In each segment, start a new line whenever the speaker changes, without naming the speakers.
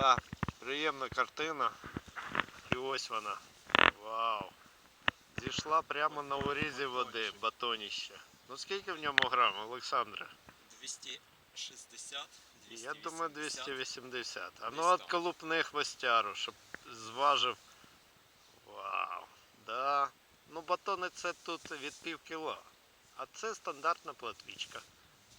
Да, приємна картина. І ось вона. Вау. Зійшла прямо на урізі води, батоніще. Ну скільки в ньому грам, Олександре?
260,
Я думаю 280. А ну от колупни хвостяру, щоб зважив. Вау. Да. Ну батони це тут від пів кіло. А це стандартна платвічка.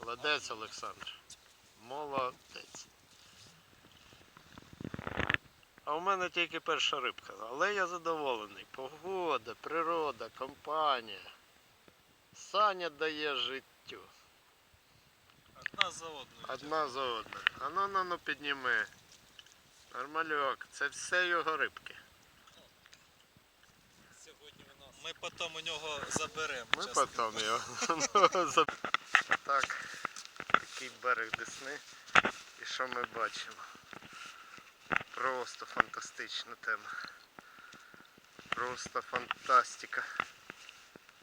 Молодець, Олександр. Молодець. А у мене тільки перша рибка, але я задоволений. Погода, природа, компанія. Саня дає життю.
Одна за одною.
Одна за одною. А ну ну ну підніми. Нормальок, це все його рибки.
Сьогодні нас. Ми потім у нього заберемо.
Ми
чесно.
потім його. ну, за- Так, такий берег Десни. І що ми бачимо? Просто фантастична тема. Просто фантастика.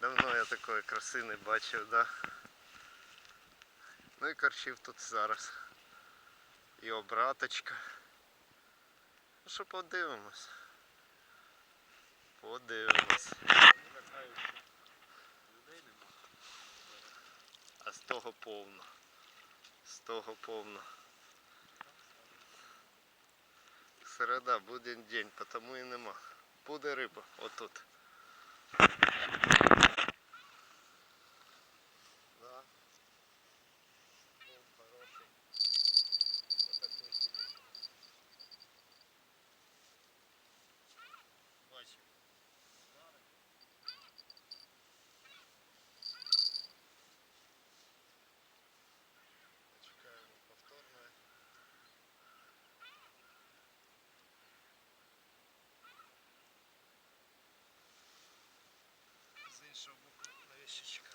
Давно я такої краси не бачив, да? Ну і корчів тут зараз. І обраточка. Ну що подивимось. Подивимось. А з того повно. З того повно. Середа, буде день, тому і нема. Буде риба, отут. Да. Був хороший. Отакий філіп. Бачив. Чекаємо повторне. З іншого боку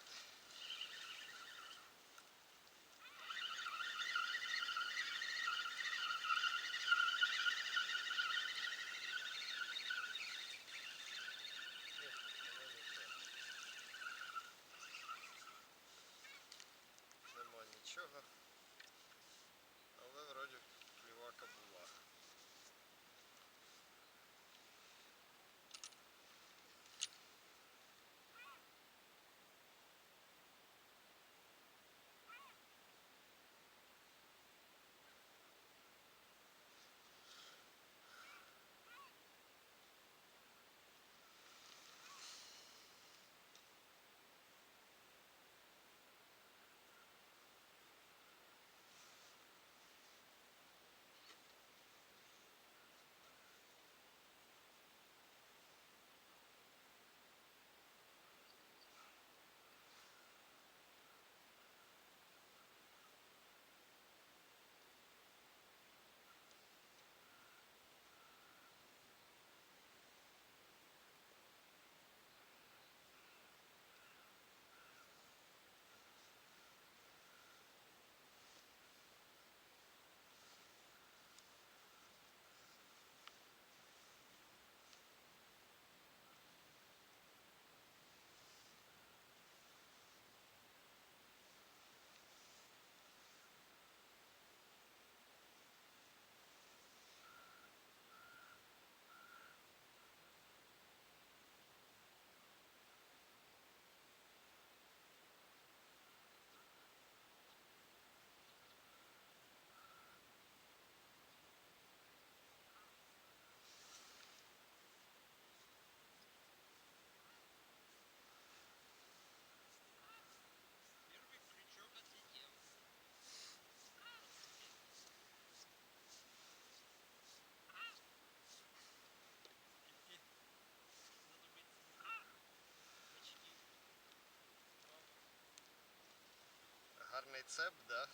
Гарний цеп, да?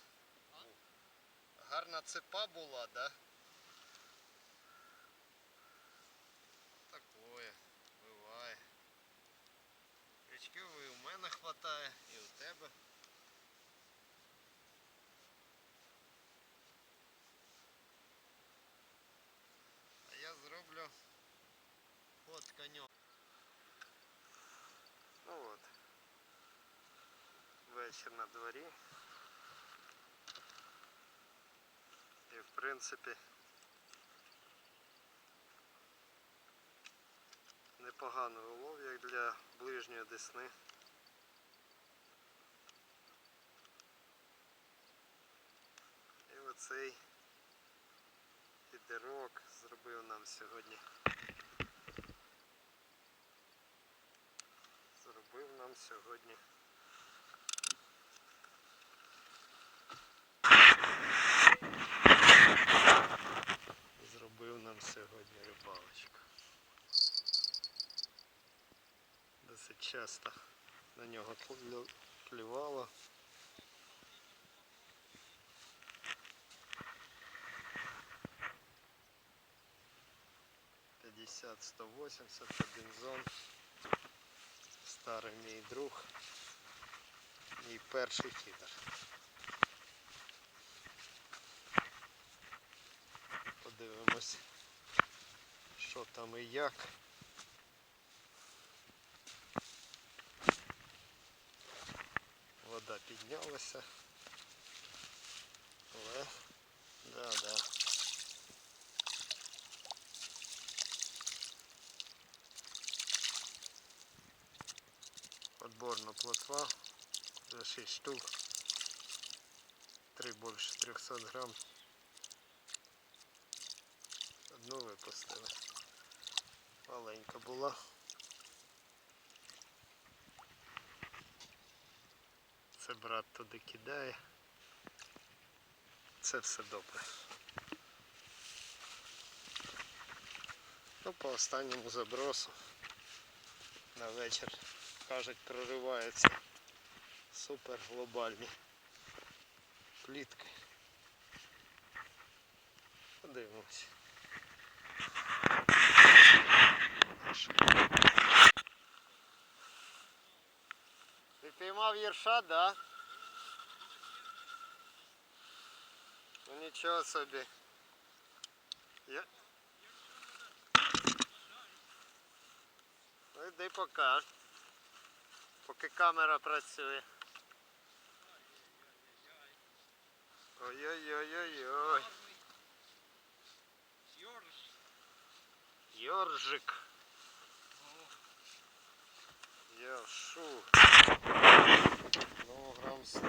Гарна цепа була, да? Такое, буває. Річки у мене хватає, вечір на дворі. І в принципі непоганий улов, як для ближньої десни. І оцей підерок зробив нам сьогодні. Зробив нам сьогодні. Часто на нього клювало. П'ятдесят, сто восемьдесят, Робінзон. Старий мій друг. Мій перший фідер. Подивимось, що там і як. Вода піднялася. Але, да, да. Подборна плотва. За 6 штук. 3 більше 300 грам. Одну випустили. Маленька була. Це брат туди кидає. Це все добре. Ну, по останньому забросу на вечір, кажуть, прориваються супер глобальні плітки. Подивимось. Ти піймав єрша, да? Ну нічого собі. Я... Ну йди поки. Поки камера працює. Ой-ой-ой-ой-ой. Йоржик. Йоршу. Ну, грам 100.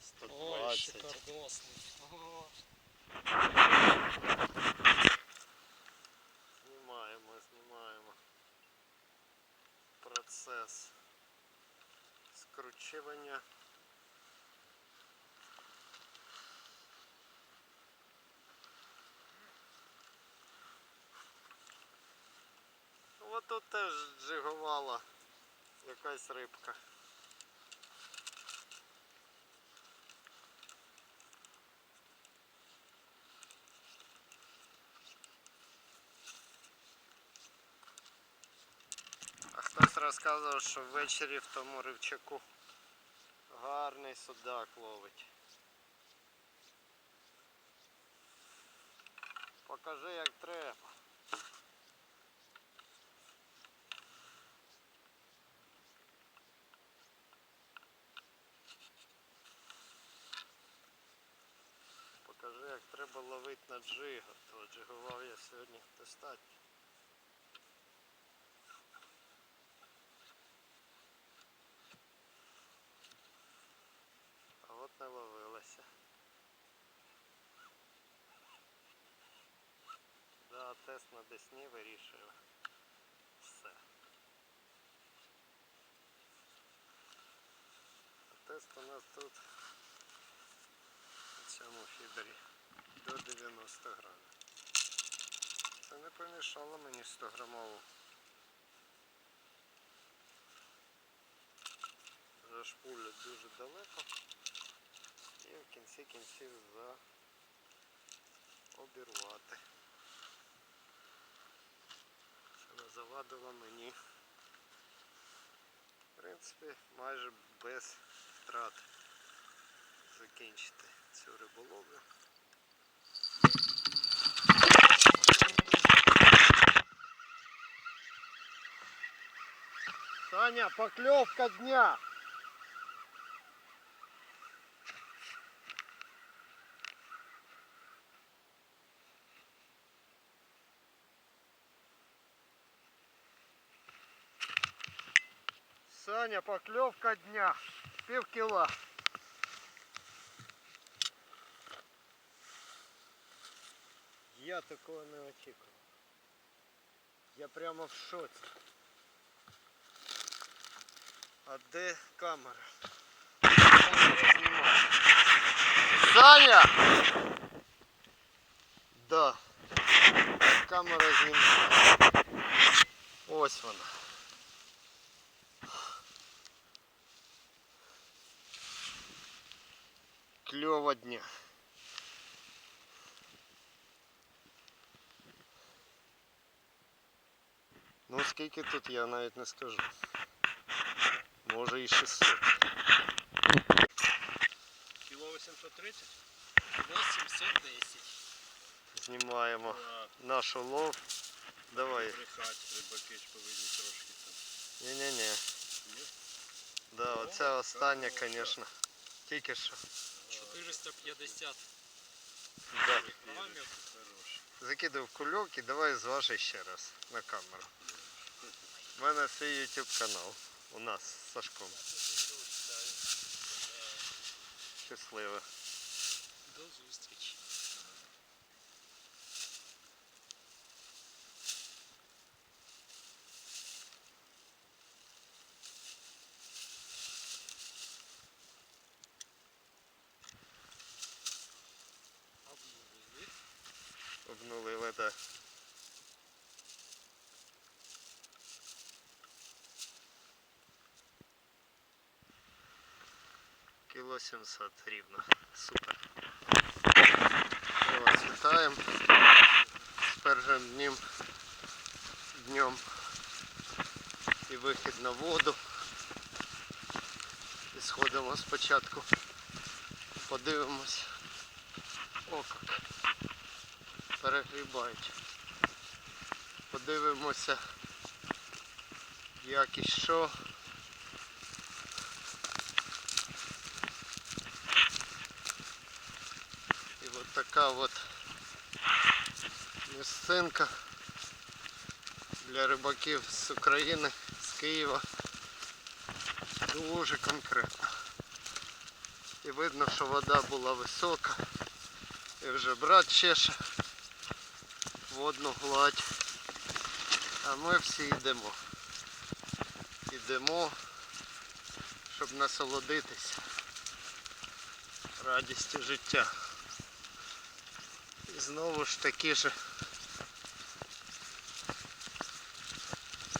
120.
шикардосний.
Знімаємо, знімаємо. Процес скручування. Ось тут теж джигувала якась рибка. А хтось розказував, що ввечері в тому ривчаку гарний судак ловить. Покажи як треба. Покажи як треба ловити на джиго, то джигував я сьогодні достатньо. А от не ловилася. Да, тест на Десні вирішив. Все. А тест у нас тут на цьому фідері до 90 грамів. Це не помішало мені 100 грамову. Зашпулять дуже далеко і в кінці кінців за завадило мені. В принципі, майже без втрат закінчити цю риболовлю. Саня, поклевка дня! Саня, покльовка дня. Пів кіла. Я такого не очікував. Я прямо в шоці. А де камера? Камера знімає. Саня! Да. Камера знімає. Ось вона. Кльова дня. Ну скільки тут я навіть не скажу. Може і 600.
Кіло 830?
810.
Знімаємо
Ура.
наш улов. Давай.
Брехать, рибаки ж повинні трошки там.
Ні-ні-ні.
Ні?
Да, оце остання, звісно. Тільки що.
450
Да.
грамів.
Закидав кульок і давай зважи ще раз на камеру. У мене свій YouTube канал. У нас з Сашком. Щасливо.
До зустрічі.
700 рівно. Супер. Ми вас вітаємо з першим днем, днем і вихід на воду. І сходимо спочатку. Подивимось. О, як перегрібають. Подивимося, як і що. І от така от місцинка для рибаків з України, з Києва. Дуже конкретно. І видно, що вода була висока. І вже брат чеше водну гладь. А ми всі йдемо. Йдемо, щоб насолодитися радістю життя. І знову ж таки.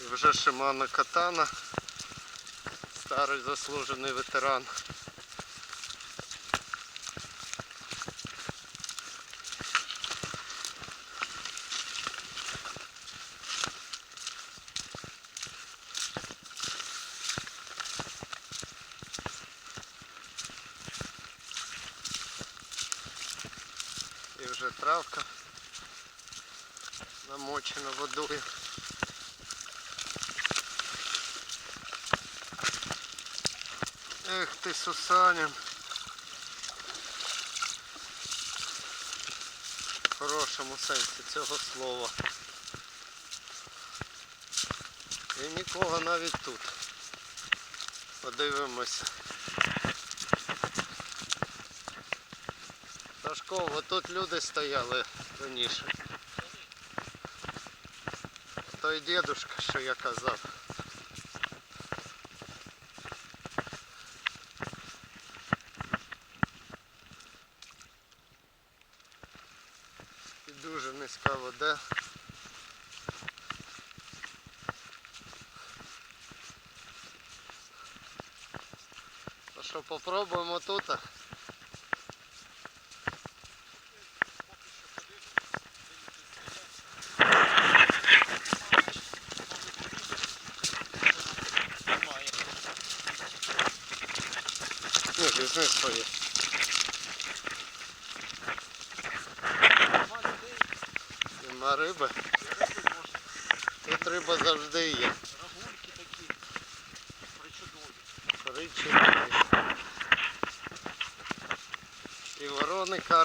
І вже Шимана Катана, старий заслужений ветеран. І вже травка намочена водою. Ти, В хорошому сенсі цього слова. І нікого навіть тут. Подивимося. Сашко, отут люди стояли раніше. Той дідушка, що я казав. І дуже низька вода. Ну що, попробуємо тут?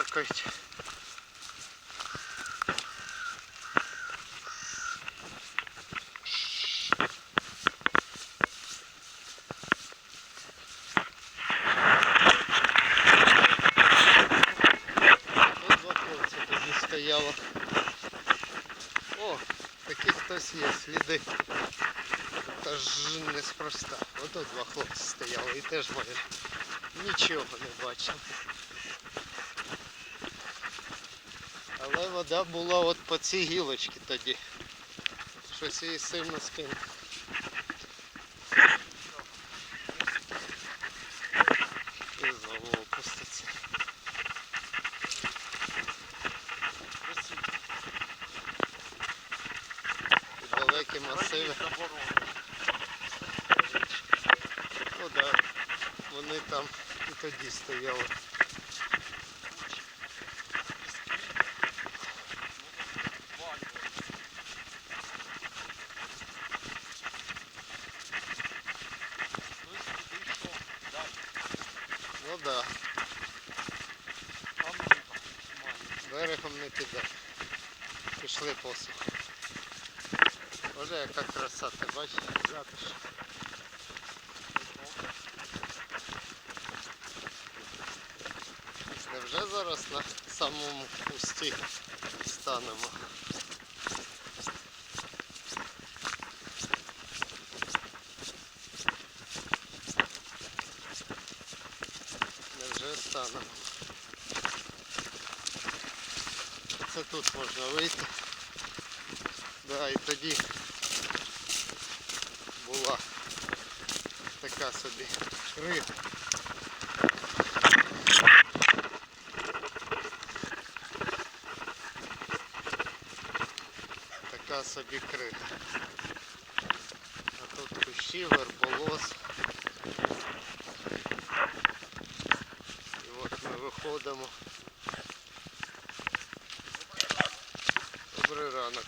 сказать.
Вот два это здесь стояло. О, такие хтось є, сліди. Та ж неспроста. Ото два хлопці стояли і теж майже нічого не бачили. Але вода була от по цій гілочці тоді. Щось її сильно скинуло. І знову опуститься. І далекі масиви. Ну да, вони там і тоді стояли. Ну да, берегом не піде. Пішли посух. Боже, яка краса, ти бачиш? Затиш. Невже зараз на самому кусті станемо? Станемо? Це тут можна вийти. Да, і тоді була така собі крига. Така собі крига. А тут кущі, верболоз. І виходимо. Добрий ранок.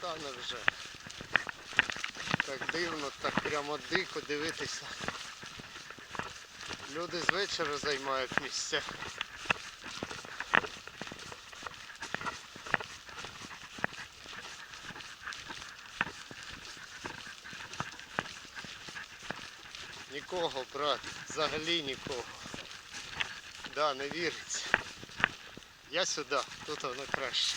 Та невже. Так дивно, так прямо дико дивитися. Люди з вечора займають місця. Нікого, брат, взагалі нікого. Да, не віриться. Я сюди, тут воно краще.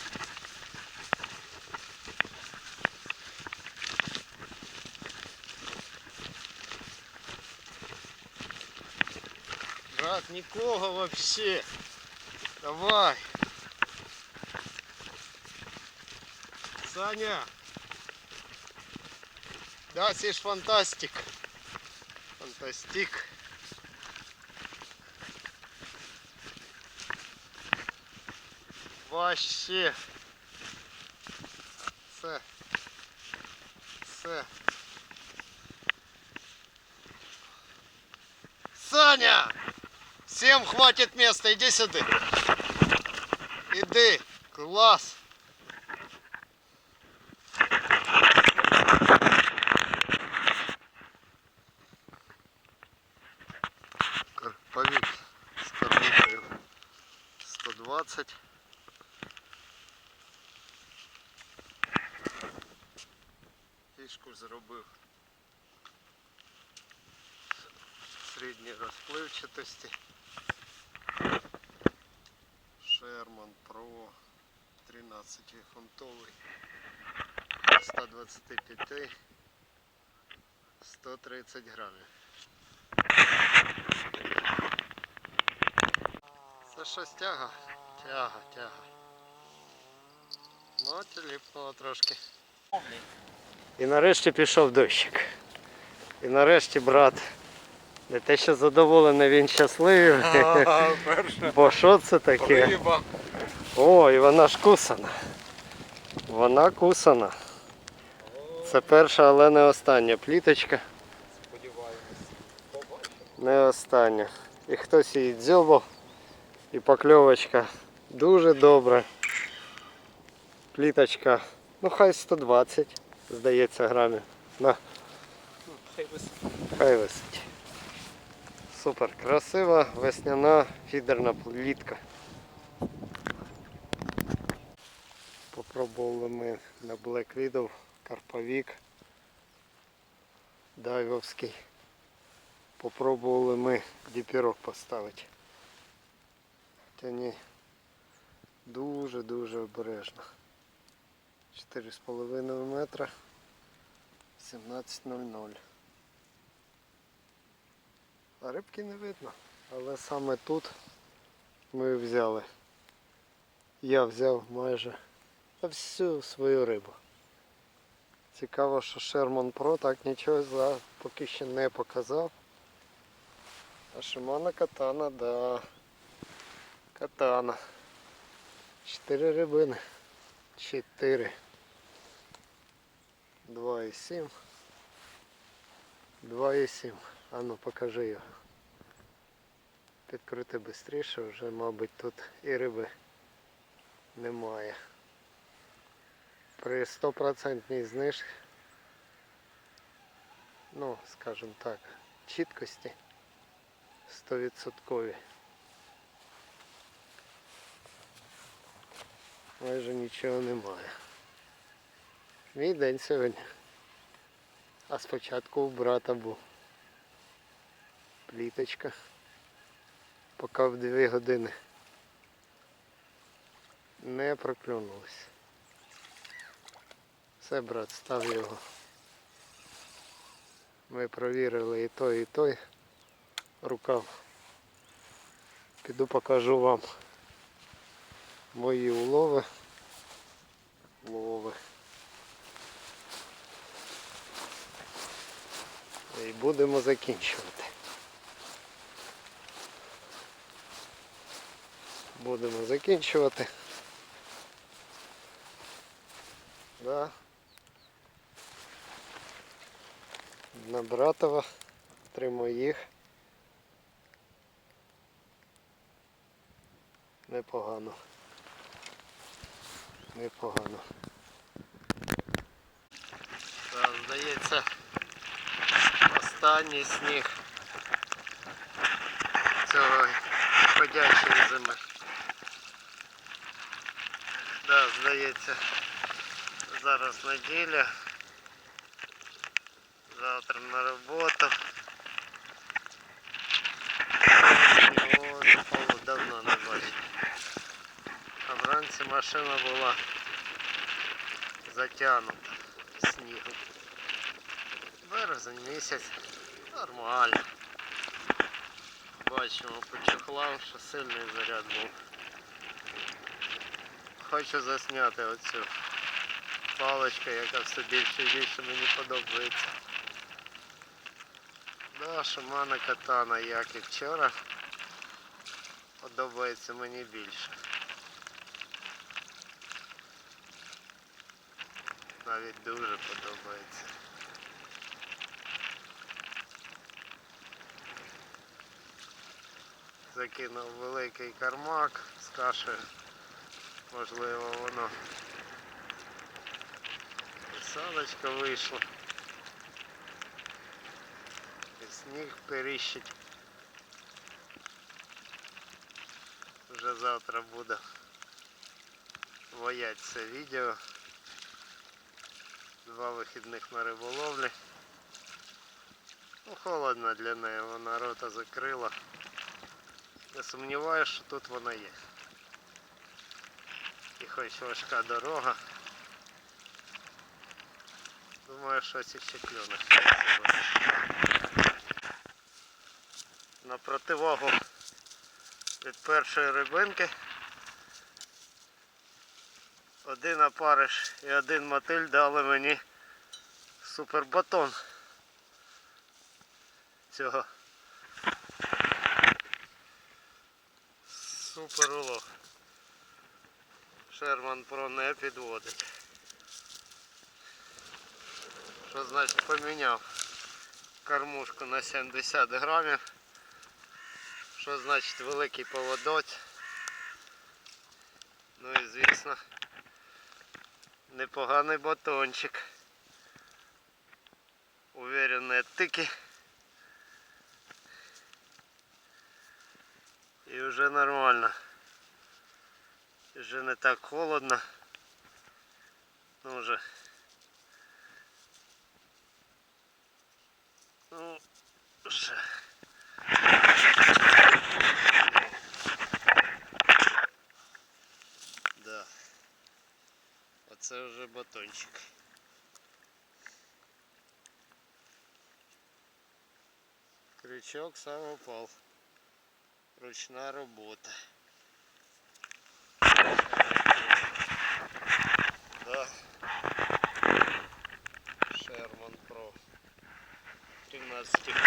Брат, нікого вообще. Давай. Саня. Да, це ж фантастик. Фантастик. Вообще. Все. Все. Саня! Всем хватит места, иди сюда. Иди. Класс. Середньої розпливчатості. Шерман Pro 13 фунтовий 125 130 грамів. Це щось тяга? Тяга, тяга. Ну, тіліпнуло трошки. І нарешті пішов дощик. І нарешті брат. Не те, що задоволений, він щасливий. Бо що це таке?
Риба.
О, і вона ж кусана. Вона кусана. Це перша, але не остання пліточка. Сподіваємось. Не остання. І хтось її дзьобав. І покльовочка дуже добра. Пліточка, ну хай 120, здається, грамів. На, хай висить. Супер, красива весняна фідерна плітка. Попробували ми на Black Widow, Карповік, Дайвовський. Попробували ми діпірок поставити. Та ні. Дуже-дуже обережно. 4,5 метра. 17.00. А рибки не видно. Але саме тут ми взяли. Я взяв майже всю свою рибу. Цікаво, що Sherman Pro так нічого за поки що не показав. А Shimano Катана, да. Катана. Чотири рибини. Чотири. 2,7. 2,7. А ну покажи його. Підкрути швидше, вже, мабуть, тут і риби немає. При 100% знижці, ну, скажімо так, чіткості 100%. Майже нічого немає. Мій день сьогодні. А спочатку у брата був. Пліточка. Поки в 2 години не проклюнулось. Все, брат, став його. Ми провірили і той, і той рукав. Піду покажу вам мої улови. Лови. І будемо закінчувати. Будемо закінчувати. Да. На братова. Три моїх. Непогано. Непогано. Так, здається, останній сніг цього ходячої зими. Да, здається, зараз неділя. Завтра на роботу. Такого давно не бачив. А вранці машина була затягнута снігом. Березень місяць нормально. Бачимо по чохлам, що сильний заряд був. Хочу засняти оцю паличку, яка все більше і більше мені подобається. Да, Шимана катана, як і вчора, подобається мені більше. Навіть дуже подобається. Закинув великий кармак з кашею. Можливо воно. І салочка вийшла. І сніг періщить. Вже завтра буде воять це відео. Два вихідних на риболовлі. Ну, холодно для неї, вона рота закрила. Я сумніваюся, що тут вона є. Хоч важка дорога. Думаю, щось іще клюне. На противагу від першої рибинки один опариш і один мотиль дали мені супербатон цього супер улов. Шерман Про не підводить. Що значить поміняв кормушку на 70 грамів. Що значить великий поводоць. Ну і звісно непоганий батончик. Уверенные тики. І вже нормально. вже не так холодно. Ну уже, ну уже, Да. Вот это уже батончик. Крючок сам упал, ручная работа. interesting.